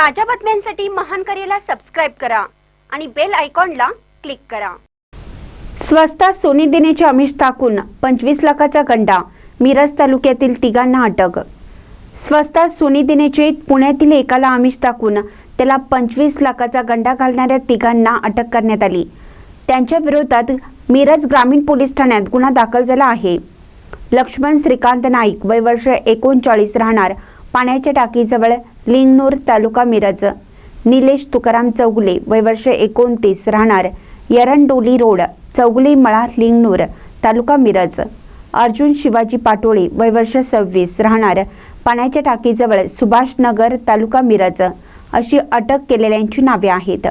ताज्या बातम्यांसाठी महान करेला सबस्क्राईब करा आणि बेल आयकॉनला क्लिक करा. स्वस्तात सोने देण्याचे आमिष टाकून पंचवीस लाखाचा गंडा मिरज तालुक्यातील तिघांना अटक. स्वस्तात सोने देण्याचे पुण्यातील एकाला आमिष टाकून त्याला पंचवीस लाखाचा गंडा घालणाऱ्या तिघांना अटक करण्यात आली. त्यांच्या विरोधात मिरज ग्रामीण पोलीस ठाण्यात गुन्हा दाखल झाला आहे. लक्ष्मण श्रीकांत नाईक वय वर्ष एकोणचाळीस राहणार पाण्याच्या टाकीजवळ लिंगनूर तालुका मिरज. निलेश तुकाराम चौगुले वय वर्ष एकोणतीस राहणार यरंडोली रोड चौगुले मळा लिंगनूर तालुका मिरज. अर्जुन शिवाजी पाटोळे वय वर्ष सव्वीस राहणार पाण्याच्या टाकीजवळ सुभाषनगर तालुका मिरज अशी अटक केलेल्यांची नावे आहेत.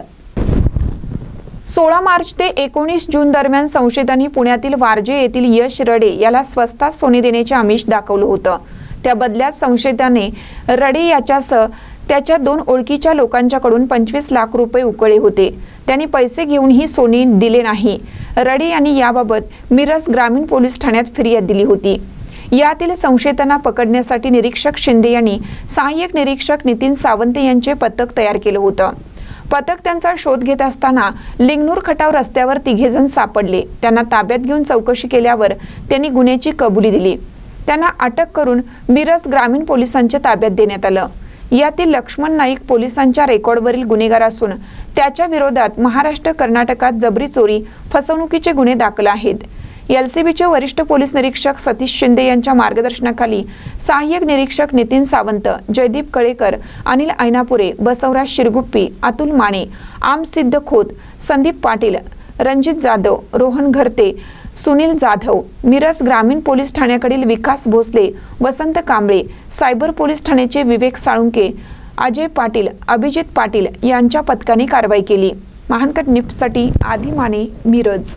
सोळा मार्च ते एकोणीस जून दरम्यान संशयितांनी पुण्यातील वारजे येथील यश रडे याला स्वस्तात सोने देण्याचे आमिष दाखवलं होतं. त्या बदल्यात संशयिताने रडे याच्यासह त्याच्या दोन ओळखीच्या लोकांच्याकडून पंचवीस लाख रुपये उकळे होते. त्यांनी पैसे घेऊनही सोने दिले नाही. रडे यांनी याबाबत मिरज ग्रामीण पोलीस ठाण्यात फिर्याद दिली होती. यातील संशयितांना पकडण्यासाठी निरीक्षक शिंदे यांनी सहाय्यक निरीक्षक नितीन सावंत यांचे पथक तयार केलं होतं. पथक त्यांचा शोध घेत असताना लिंगनूर खटाव रस्त्यावर तिघेजण सापडले. त्यांना ताब्यात घेऊन चौकशी केल्यावर त्यांनी गुन्ह्याची कबुली दिली. त्यांना अटक करून मिरज ग्रामीण पोलिसांच्या ताब्यात देण्यात आलं. यातील लक्ष्मण नाईक पोलिसांच्या रेकॉर्डवरील गुन्हेगार असून त्याच्या विरोधात महाराष्ट्र कर्नाटकात जबरी चोरी फसवणुकीचे गुन्हे दाखल आहेत. एलसीबीचे वरिष्ठ पोलीस निरीक्षक सतीश शिंदे यांच्या मार्गदर्शनाखाली सहाय्यक निरीक्षक नितीन सावंत जयदीप कळेकर अनिल ऐनापुरे बसवराज शिरगुप्पी अतुल माने आम सिद्ध खोत संदीप पाटील रणजित जाधव रोहन घरते सुनील जाधव मिरज ग्रामीण पोलीस ठाण्याकडील विकास भोसले वसंत कांबळे सायबर पोलीस ठाण्याचे विवेक साळुंके अजय पाटील अभिजित पाटील यांच्या पथकाने कारवाई केली. महानकर निप्ससाठी आधी माने मिरज